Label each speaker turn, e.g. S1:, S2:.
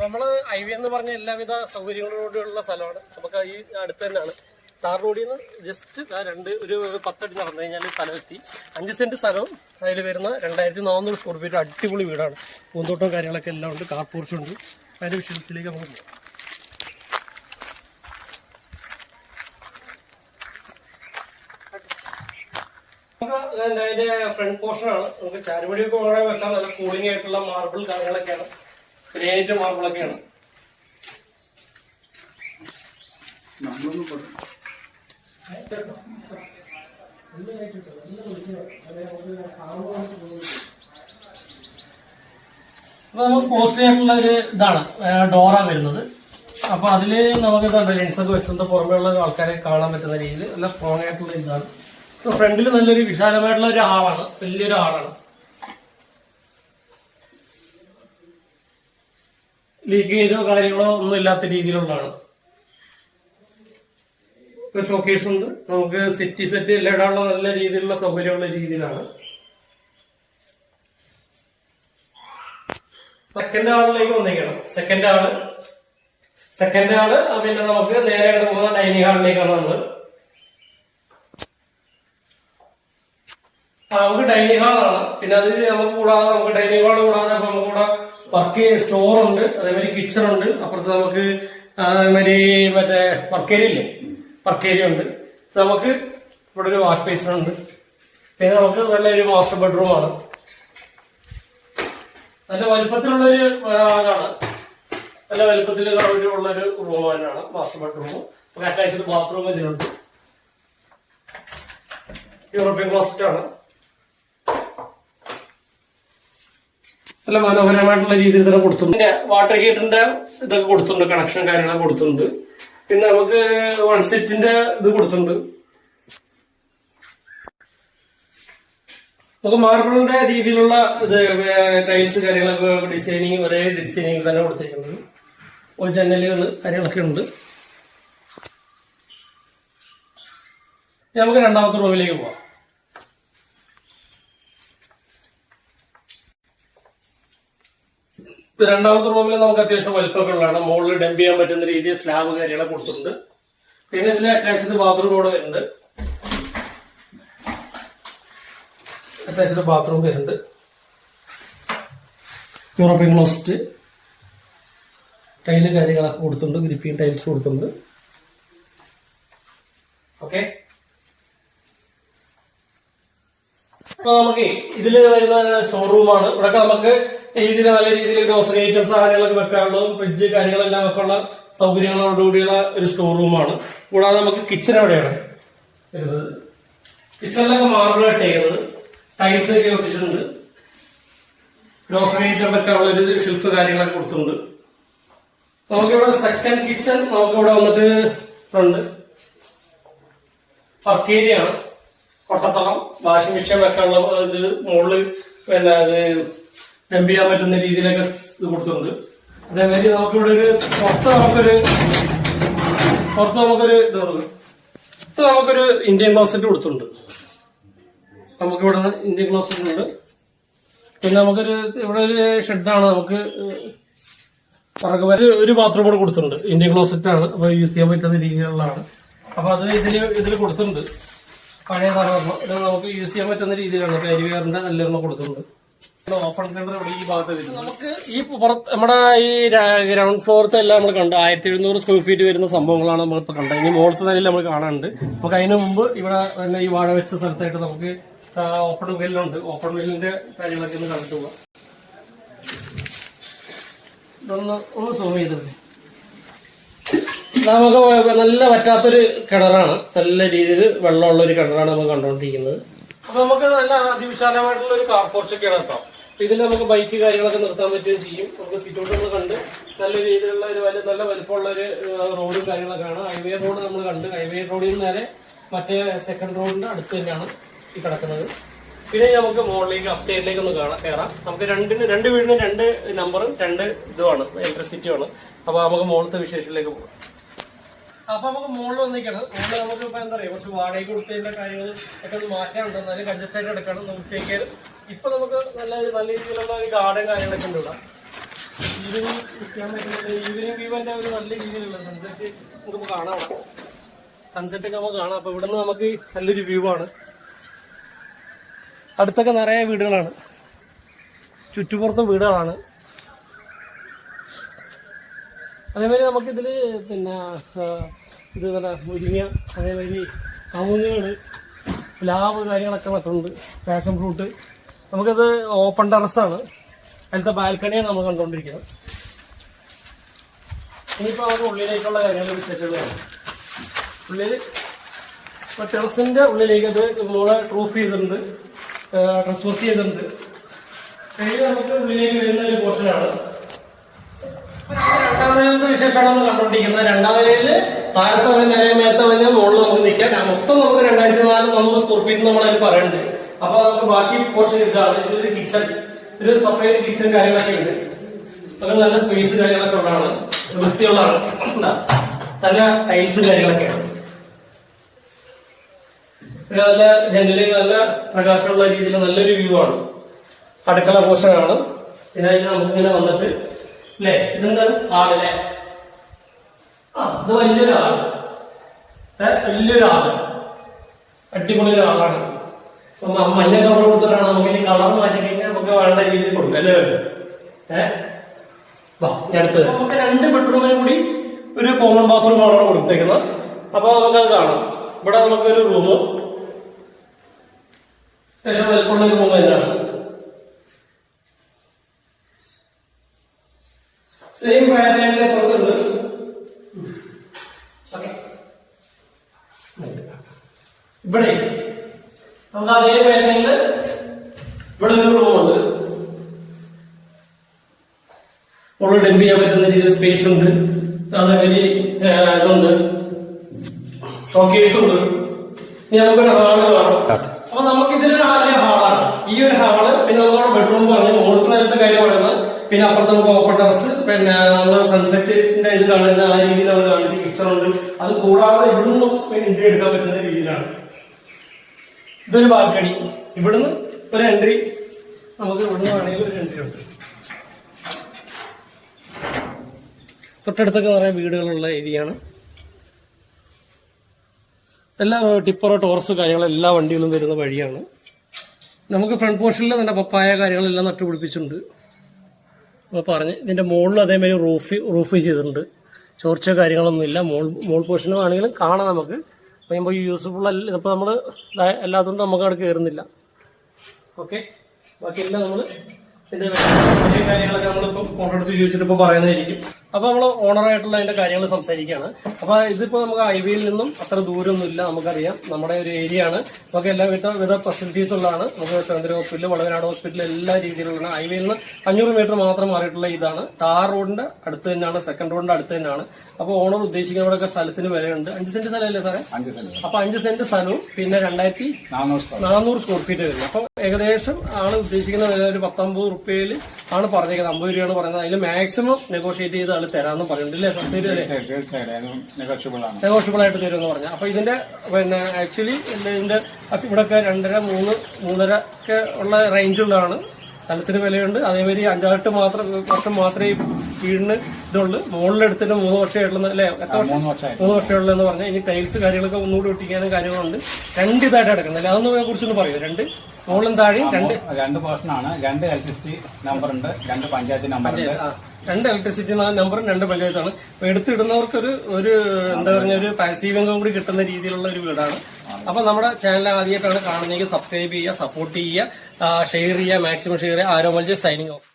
S1: നമ്മൾ I V എന്ന് പറഞ്ഞ എല്ലാവിധ സൗകര്യങ്ങളോടുള്ള സ്ഥലമാണ്. നമുക്ക് ഈ അടുത്ത് തന്നെയാണ്. ടാർ റോഡിൽ നിന്ന് ജസ്റ്റ് രണ്ട് ഒരു പത്തടി നടന്നു കഴിഞ്ഞാൽ സ്ഥലമെത്തി അഞ്ച് സെന്റ് സ്ഥലവും അതിൽ വരുന്ന രണ്ടായിരത്തി നാനൂറ് സ്ക്വയർ ഫീറ്റ് അടിപൊളി വീടാണ്. പൂന്തോട്ടവും കാര്യങ്ങളൊക്കെ എല്ലാം ഉണ്ട്. കാർ പോർച്ചുണ്ട് അതിന്റെ വിഷയത്തിലേക്ക് നമുക്ക് പോകാം. നമുക്ക് അതിന്റെ ഫ്രണ്ട് പോർഷൻ ആണ്. നമുക്ക് ചാരുപടിയൊക്കെ വേണമെങ്കിൽ വെക്കാം നല്ല കൂളിംഗ് ആയിട്ടുള്ള മാർബിൾ കാര്യങ്ങളൊക്കെയാണ്. ഗ്രാനൈറ്റ് മാർബിളൊക്കെയാണ്. അപ്പൊ നമുക്ക് കോസ്റ്റ്ലി ആയിട്ടുള്ള ഒരു ഇതാണ് ഡോറ വരുന്നത്. അപ്പൊ അതിൽ നമുക്ക് ഇതുണ്ട് ലെൻസ് ഒക്കെ വെച്ചിട്ട് പുറമേയുള്ള ആൾക്കാരെ കാണാൻ പറ്റുന്ന രീതിയിൽ നല്ല സ്ട്രോങ് ആയിട്ടുള്ള ഇതാണ്. ഫ്രണ്ടിൽ നല്ലൊരു വിശാലമായിട്ടുള്ള ഒരു ആളാണ്. വലിയൊരു ആളാണ്. ലീക്കേജോ കാര്യങ്ങളോ ഒന്നും ഇല്ലാത്ത രീതിയിലുള്ളതാണ്. ഇപ്പൊ ഷോക്കേസ് ഉണ്ട്. നമുക്ക് സിറ്റി സെറ്റ് എല്ലാം ഇടാനുള്ള നല്ല രീതിയിലുള്ള സൗകര്യമുള്ള രീതിയിലാണ്. സെക്കൻഡ് ആളിലേക്ക് വന്നേക്കണം സെക്കൻഡ് ആൾ. സെക്കൻഡ് ആൾ പിന്നെ നമുക്ക് നേരെ പോകുന്ന ഡൈനിങ് ഹാളിലേക്കാണ് നമ്മൾ നമുക്ക് ഡൈനിങ് ഹാളാണ് പിന്നെ അത് നമുക്ക് കൂടാതെ നമുക്ക് ഡൈനിങ് ഹാൾ കൂടാതെ നമുക്ക് കൂടെ വർക്ക് സ്റ്റോർ ഉണ്ട് അതേമാതിരി കിച്ചൺ ഉണ്ട്. അപ്പുറത്ത് നമുക്ക് അതേമാതിരി മറ്റേ വർക്കേരിയ ഇല്ലേ? വർക്കേരിയ ഉണ്ട്. നമുക്ക് ഇവിടെ ഒരു വാഷ് ബേസിൻ ഉണ്ട്. പിന്നെ നമുക്ക് നല്ലൊരു മാസ്റ്റർ ബെഡ്റൂം ആണ്. നല്ല വലുപ്പത്തിലുള്ളൊരു ഒരു ഇതാണ്. നല്ല വലുപ്പത്തിലുള്ള ഒരു റൂം തന്നെയാണ് മാസ്റ്റർ ബെഡ്റൂം അറ്റാച്ച്ഡ് ബാത്റൂം ഇതിലുണ്ട്. യൂറോപ്യൻ ക്ലോസറ്റ് ആണ്. നല്ല മനോഹരമായിട്ടുള്ള രീതിയിൽ തന്നെ കൊടുത്തിട്ടുണ്ട്. വാട്ടർ ഹീറ്ററിന്റെ ഇതൊക്കെ കൊടുത്തിട്ടുണ്ട് കണക്ഷൻ കാര്യങ്ങളൊക്കെ കൊടുത്തിട്ടുണ്ട്. പിന്നെ നമുക്ക് വൺ സെറ്റിന്റെ ഇത് കൊടുത്തിട്ടുണ്ട്. നമുക്ക് മാർബിളിന്റെ രീതിയിലുള്ള ഇത് ടൈൽസ് കാര്യങ്ങളൊക്കെ ഡിസൈനിങ് ഒരേ ഡിസൈനിങ് തന്നെ കൊടുത്തിരിക്കുന്നത്. ഒരു ജനലുകൾ കാര്യങ്ങളൊക്കെ ഉണ്ട്. നമുക്ക് രണ്ടാമത്തെ റൂമിലേക്ക് പോവാം. രണ്ടാമത്തെ റൂമിൽ നമുക്ക് അത്യാവശ്യം വലിപ്പമൊക്കെ മുകളിൽ ഡംപ് ചെയ്യാൻ പറ്റുന്ന രീതിയിൽ സ്ലാബ് കാര്യങ്ങളെ കൊടുത്തിട്ടുണ്ട്. പിന്നെ ഇതിൽ അറ്റാച്ച്ഡ് ബാത്റൂം കൂടെ വരുന്നുണ്ട്. അറ്റാച്ച്ഡ് ബാത്റൂം വരുന്നുണ്ട്. യൂറോപ്യൻ ക്ലോസ്റ്റ് ടൈൽ കാര്യങ്ങളൊക്കെ കൊടുത്തിട്ടുണ്ട്. ഗ്രിപ്പിയും ടൈൽസ് കൊടുത്തിട്ടുണ്ട്. ഓക്കെ അപ്പൊ നമുക്ക് ഇതിൽ വരുന്ന സ്റ്റോർ റൂമാണ് ഇവിടെ നമുക്ക് രീതിയിൽ നല്ല രീതിയിൽ ഗ്രോസറി ഐറ്റംസ് കാര്യങ്ങളൊക്കെ വെക്കാനുള്ളതും ഫ്രിഡ്ജ് കാര്യങ്ങളെല്ലാം വെക്കാനുള്ള സൗകര്യങ്ങളോടുകൂടിയുള്ള ഒരു സ്റ്റോർ റൂമാണ് കൂടാതെ നമുക്ക് കിച്ചൺ എവിടെയാണ്? കിച്ചണിലൊക്കെ മാർബിൾ ഇട്ടേക്കുന്നത് ടൈൽസ് ഒക്കെ ഒട്ടിച്ചിട്ടുണ്ട് ഗ്രോസറി ഐറ്റം വെക്കാനുള്ള ഒരു ഷെൽഫ് കാര്യങ്ങളൊക്കെ കൊടുത്തിട്ടുണ്ട്. നമുക്കിവിടെ സെക്കൻഡ് കിച്ചൺ നമുക്കിവിടെ വന്നിട്ട് ഉണ്ട്. വർക്ക് ഏരിയ ആണ്. കൊട്ടത്തളം വാഷിംഗ് മെഷീൻ വെക്കാനുള്ള ഇത് മുകളിൽ പിന്നെ അത് ഡംപ് ചെയ്യാൻ പറ്റുന്ന രീതിയിലൊക്കെ ഇത് കൊടുത്തിട്ടുണ്ട്. അതേമാതിരി നമുക്കിവിടെ ഒരു പുറത്ത് നമുക്കൊരു പുറത്ത് നമുക്കൊരു ഇത് പുറത്ത് നമുക്കൊരു ഇന്ത്യൻ ക്ലോസറ്റ് കൊടുത്തിട്ടുണ്ട്. നമുക്കിവിടെ ഇന്ത്യൻ ക്ലോസറ്റ് ഉണ്ട്. പിന്നെ നമുക്കൊരു ഇവിടെ ഒരു ഷെഡാണ് നമുക്ക് പുറകെ വരെ ഒരു ബാത്റൂം കൂടെ കൊടുത്തിട്ടുണ്ട്. ഇന്ത്യൻ ക്ലോസറ്റ് ആണ്. അപ്പൊ യൂസ് ചെയ്യാൻ പറ്റുന്ന രീതിയിലുള്ളതാണ്. അപ്പൊ അത് ഇതിൽ ഇതിൽ കൊടുത്തിട്ടുണ്ട്. പഴയ പറഞ്ഞത്. നമുക്ക് യൂസ് ചെയ്യാൻ പറ്റുന്ന രീതിയിലാണ്. കരിവേറിന്റെ നല്ലെണ്ണം കൊടുത്തിട്ടുണ്ട്. നമുക്ക് ഈ പുറത്ത് നമ്മുടെ ഈ ഗ്രൗണ്ട് ഫ്ലോറത്തെ എല്ലാം നമ്മൾ കണ്ടു. ആയിരത്തി എഴുന്നൂറ് സ്ക്വയർ ഫീറ്റ് വരുന്ന സംഭവങ്ങളാണ് നമ്മളിപ്പോ കണ്ടത്. ഇനി മുകളത്തെ നിലയിൽ നമ്മൾ കാണാനുണ്ട്. അപ്പൊ അതിന് മുമ്പ് ഇവിടെ തന്നെ ഈ വാഴ വെച്ച സ്ഥലത്തായിട്ട് നമുക്ക് ഓപ്പൺ വെല്ലുണ്ട് ഓപ്പൺ വെല്ലിന്റെ കാര്യങ്ങളൊക്കെ ഒന്ന് കണ്ടിട്ട് പോവാം. ഇതൊന്ന് ഒന്ന് സൂം ചെയ്തത് നമുക്ക് നല്ല പറ്റാത്തൊരു കിണറാണ്. നല്ല രീതിയിൽ വെള്ളമുള്ള ഒരു കിണറാണ് നമ്മൾ കണ്ടുകൊണ്ടിരിക്കുന്നത് അപ്പൊ നമുക്ക് നല്ല അതിവിശാലമായിട്ടുള്ള ഒരു കാർ പോർച്ചൊക്കെയാണ് കേട്ടോ. ഇതിൽ നമുക്ക് ബൈക്ക് കാര്യങ്ങളൊക്കെ നിർത്താൻ പറ്റുകയും ചെയ്യും. നമുക്ക് സിറ്റൗട്ട് ഒന്ന് കണ്ട് നല്ല രീതിയിലുള്ള ഒരു വലിയ നല്ല വലിപ്പമുള്ള ഒരു റോഡും കാര്യങ്ങളൊക്കെ ആണ് ഹൈവേ റോഡ് നമ്മൾ കണ്ട്. ഹൈവേ റോഡിൽ നിന്ന് നേരെ മറ്റേ സെക്കൻഡ് റോഡിന്റെ അടുത്ത് തന്നെയാണ് ഈ കിടക്കുന്നത്. പിന്നെ നമുക്ക് മുകളിലേക്ക് അപ്സ്റ്റേറിലേക്ക് ഒന്ന് കാണാം കയറാം നമുക്ക് രണ്ടിന് രണ്ട് വീടിന് രണ്ട് നമ്പറും രണ്ട് ഇതുമാണ് ഇലക്ട്രിസിറ്റിയുമാണ് അപ്പൊ നമുക്ക് മുകളിലത്തെ വിശേഷത്തിലേക്ക് പോകാം. അപ്പൊ നമുക്ക് മുകളിൽ വന്നിരിക്കണം മുകളിൽ നമുക്ക് ഇപ്പൊ എന്താ പറയാ കുറച്ച് വാടക കൊടുത്തതിന്റെ കാര്യങ്ങൾ ഒക്കെ ഒന്ന് മാറ്റാനുണ്ടോ. എന്നാലും കൺജസ്റ്റ് ആയിട്ട് എടുക്കണം. നമുക്ക് ടേക്ക് കെയർ ഇപ്പൊ നമുക്ക് നല്ല നല്ല രീതിയിലുള്ള ഒരു ഗാർഡൻ കാര്യങ്ങളൊക്കെ ഉണ്ട് ഇവിടെ. ഈവനിങ് നിൽക്കാൻ പറ്റുന്നത് ഈവനിങ് വ്യൂവിന്റെ ഒരു നല്ല രീതിയിലുള്ള സൺസെറ്റ് നമുക്ക് കാണാം. സൺസെറ്റ് ഒക്കെ നമുക്ക് കാണാം. അപ്പൊ ഇവിടുന്ന് നമുക്ക് നല്ലൊരു വ്യൂ ആണ്. അടുത്തൊക്കെ നിറയെ വീടുകളാണ്. ചുറ്റുപുറത്തും വീടുകളാണ്. അതേമാതിരി ഇതിൽ പിന്നെ ഇത് നല്ല മുരിങ്ങ അതേമാതിരി കവുങ്ങുകൾ പ്ലാവ് കാര്യങ്ങളൊക്കെ നടക്കുന്നുണ്ട് പാഷൻ ഫ്രൂട്ട് നമുക്കത് ഓപ്പൺ ടെറസാണ് അതിലത്തെ ബാൽക്കണിയാണ് നമ്മൾ കണ്ടുകൊണ്ടിരിക്കുന്നത്. ഇനിയിപ്പോൾ നമുക്ക് ഉള്ളിലേക്കുള്ള കാര്യങ്ങൾ വിശേഷങ്ങളാണ്. ഉള്ളിൽ ഇപ്പോൾ ടെറസിന്റെ ഉള്ളിലേക്ക് അത് നമ്മളെ പ്രൂഫ് ചെയ്തിട്ടുണ്ട്. ഡ്രസ് വർക്ക് ചെയ്തിട്ടുണ്ട്. കഴിഞ്ഞ് നമുക്ക് ഉള്ളിലേക്ക് വരുന്ന ഒരു പോർഷനാണ് രണ്ടാം നിലയിലത്തെ വിശേഷമാണ് നമ്മൾ കണ്ടുകൊണ്ടിരിക്കുന്നത്. രണ്ടാം നിലയിൽ താഴത്തെ നിലയിൽ മേലത്തെ തന്നെ മുകളിൽ നമുക്ക് നിൽക്കാം. മൊത്തം നമുക്ക് രണ്ടായിരത്തി നാല് നമുക്ക് സ്ക്വയർ ഫീറ്റ് നമ്മളതിൽ പറയുന്നുണ്ട്. അപ്പൊ നമുക്ക് ബാക്കി പോർഷൻ ഇതാണ്. ഇതൊരു കിച്ചൺ ഒരു സെപ്പറേറ്റ് കിച്ചൺ കാര്യങ്ങളൊക്കെ ഉണ്ട്. അപ്പൊ നല്ല സ്പേസ് കാര്യങ്ങളൊക്കെ ഉള്ളതാണ്. വൃത്തിയുള്ളതാണ്. നല്ല ടൈൽസ് കാര്യങ്ങളൊക്കെയാണ് നല്ല ജനലി നല്ല പ്രകാശമുള്ള രീതിയിൽ നല്ലൊരു വ്യൂ ആണ്. അടുക്കള പോർഷനാണ് പിന്നെ അതിന് നമുക്കിങ്ങനെ വന്നിട്ട് അല്ലേ ഇതെന്താണ്? ആളല്ലേ ആ ഇത് വലിയൊരു ആൾ വലിയൊരു ആൾ അടിപൊളി ഒരാളാണ് മഞ്ഞ കവർ കൊടുത്തിട്ടാണ് നമുക്ക് ഇനി കളർ മാറ്റി കഴിഞ്ഞാൽ നമുക്ക് വേണ്ട രീതിയിൽ കൊടുക്കും അല്ലേ? ഏഹ് നമുക്ക് രണ്ട് ബെഡ്റൂമിന് കൂടി ഒരു കോമൺ ബാത്റൂമാണ് കൊടുത്തേക്കുന്നത്. അപ്പൊ നമുക്കത് കാണാം. ഇവിടെ നമുക്കൊരു റൂം ഏറ്റവും വലുപ്പമുള്ള ഒരു റൂം തന്നെയാണ്. സെയിം പാറ്റേണിലെ പുറത്തുണ്ട് ഓക്കെ ഇവിടെ നമുക്ക് അതേ പാറ്റേണിൽ ഇവിടെ ഒരു റൂമുണ്ട് മുകളിൽ ഡംപ് ചെയ്യാൻ പറ്റുന്ന രീതിയിൽ സ്പേസ് ഉണ്ട്. അതേപോലെ ഇതുണ്ട്. ഷോക്കേഴ്സ് ഉണ്ട്. ഇനി നമുക്കൊരു ഹാൾ കാണാം. അപ്പൊ നമുക്ക് ഇതിലൊരു ഹാളിലെ ഹാളാണ് ഈ ഒരു ഹാൾ പിന്നെ നമുക്ക് ബെഡ്റൂം പറഞ്ഞു മുകളിലത്തെ നിലത്തെ കാര്യം പറയുന്നത്. പിന്നെ അപ്പുറത്ത് നമുക്ക് ഓപ്പൺ ടെറസ് പിന്നെ നമ്മൾ സൺസെറ്റിന്റെ ഇത് കാണുന്ന ആ രീതിയിൽ നമ്മൾ കാണിച്ച് കിച്ചൺ ഉണ്ട്. അത് കൂടാതെ ഇന്നും എൻട്രി എടുക്കാൻ പറ്റുന്ന രീതിയിലാണ്. ഇതൊരു ബാൽക്കണി. ഇവിടുന്ന് ഒരു എൻട്രി നമുക്ക് ഇവിടുന്ന് വേണമെങ്കിൽ ഒരു എൻട്രി ഉണ്ട്. തൊട്ടടുത്തൊക്കെ നിറയെ വീടുകളുള്ള ഏരിയയാണ് എല്ലാ ടിപ്പറോ ടോറസ് കാര്യങ്ങളും എല്ലാ വണ്ടികളും വരുന്ന വഴിയാണ്. നമുക്ക് ഫ്രണ്ട് പോർഷനിൽ തന്നെ പപ്പായ കാര്യങ്ങളെല്ലാം നട്ടുപിടിപ്പിച്ചിട്ടുണ്ട്. അപ്പോൾ പറഞ്ഞ് ഇതിന്റെ മുകളിൽ അതേമാതിരി റൂഫ് റൂഫ് ചെയ്തിട്ടുണ്ട്. ചോർച്ച കാര്യങ്ങളൊന്നുമില്ല. മോൾ മോൾ പോർഷനും ആണെങ്കിലും കാണാം നമുക്ക്. അപ്പോൾ യൂസ്ഫുൾ അല്ല ഇതിപ്പോൾ നമ്മൾ അല്ലാത്തതുകൊണ്ട് നമുക്ക് അവിടെ കയറുന്നില്ല ഓക്കെ ബാക്കിയെല്ലാം നമ്മൾ വലിയ കാര്യങ്ങളൊക്കെ നമ്മളിപ്പോൾ ഫോട്ടോ എടുത്ത് ചോദിച്ചിട്ട് ഇപ്പോൾ പറയുന്നതായിരിക്കും. അപ്പോൾ നമ്മൾ ഓണറായിട്ടുള്ള അതിന്റെ കാര്യങ്ങൾ സംസാരിക്കുകയാണ്. അപ്പോൾ ഇതിപ്പോ നമുക്ക് ഹൈവേയിൽ നിന്നും അത്ര ദൂരമൊന്നും ഇല്ല നമുക്കറിയാം. നമ്മുടെ ഒരു ഏരിയ ആണ്. നമുക്ക് എല്ലാ വിധ വിധ ഫെസിലിറ്റീസ് ഉള്ളതാണ്. നമുക്ക് സ്വതന്ത്ര ഹോസ്പിറ്റൽ വളവനാട് ഹോസ്പിറ്റൽ എല്ലാ രീതിയിലുള്ള ഹൈവേയിൽ നിന്ന് അഞ്ഞൂറ് മീറ്റർ മാത്രം മാറിയിട്ടുള്ള ഇതാണ്. ടാർ റോഡിന്റെ അടുത്ത് തന്നെയാണ് സെക്കൻഡ് റോഡിന്റെ അടുത്ത് തന്നെയാണ്. അപ്പോൾ ഓണർ ഉദ്ദേശിക്കുന്ന ഉദ്ദേശിക്കുന്നവിടെയൊക്കെ സ്ഥലത്തിന് വിലയുണ്ട്. അഞ്ച് സെന്റ് സ്ഥലമല്ലേ സാറേ?
S2: അഞ്ച് സെന്റ്
S1: അപ്പൊ അഞ്ച് സെന്റ് സ്ഥലവും പിന്നെ രണ്ടായിരത്തി
S2: നാനൂറ്
S1: സ്ക്വയർ ഫീറ്റ് വരുന്നത് അപ്പൊ ഏകദേശം ആണ് ഉദ്ദേശിക്കുന്ന വില ഒരു പത്തൊമ്പത് റുപ്യയിൽ ആണ് പറഞ്ഞേക്കുന്നത്. അമ്പത് രൂപയാണ് പറയുന്നത്. അതിൽ മാക്സിമം നെഗോഷിയേറ്റ് ചെയ്ത് ആൾ തരാമെന്ന്
S2: പറഞ്ഞിട്ടുണ്ട് നെഗോഷ്യബിൾ
S1: ആയിട്ട് തരുമെന്ന് പറഞ്ഞു. അപ്പൊ ഇതിന്റെ പിന്നെ ആക്ച്വലി ഇതിന്റെ ഇവിടെയൊക്കെ രണ്ടര മൂന്ന് മൂന്നര ഒക്കെ ഉള്ള റേഞ്ചുള്ളതാണ് സ്ഥലത്തിന് വിലയുണ്ട്. അതേമാതിരി അഞ്ചാറ് മാത്രം വർഷം മാത്രമേ വീടിന് ഇതുള്ളൂ. മുകളിലെടുത്തിട്ട് മൂന്ന് വർഷമായിട്ടുള്ള അല്ലേ? എത്ര വർഷം
S2: മൂന്ന് വർഷം
S1: മൂന്ന് വർഷമുള്ളതെന്ന് പറഞ്ഞാൽ ഇനി ടൈൽസ് കാര്യങ്ങളൊക്കെ ഒന്നുകൂടി ഒട്ടിക്കാനും കാര്യങ്ങളുണ്ട്. രണ്ട് ഇതായിട്ട് കിടക്കുന്നത്. അല്ലെ? അതൊന്നും കുറിച്ചൊന്ന് പറയൂ. രണ്ട് മുകളും താഴെയും രണ്ട്
S2: രണ്ട് പോർഷനാണ്. രണ്ട് ഇലക്ട്രിസിറ്റി നമ്പർ ഉണ്ട് രണ്ട് പഞ്ചായത്ത് നമ്പർ ഉണ്ട്.
S1: രണ്ട് ഇലക്ട്രിസിറ്റി നമ്പറും രണ്ട് പഞ്ചായത്താണ്. ഇപ്പൊ എടുത്തിടുന്നവർക്കൊരു ഒരു എന്താ പറഞ്ഞ ഒരു പാസീവ് ഇൻകം കൂടി കിട്ടുന്ന രീതിയിലുള്ള ഒരു വീടാണ്. അപ്പൊ നമ്മുടെ ചാനൽ ആദ്യമായിട്ടാണ് കാണുന്നതെങ്കിൽ സബ്സ്ക്രൈബ് ചെയ്യുക സപ്പോർട്ട് ചെയ്യുക ഷെയർ ചെയ്യുക മാക്സിമം ഷെയർ ചെയ്യുക ആരോമൽജ് സൈനിങ് ഓഫ്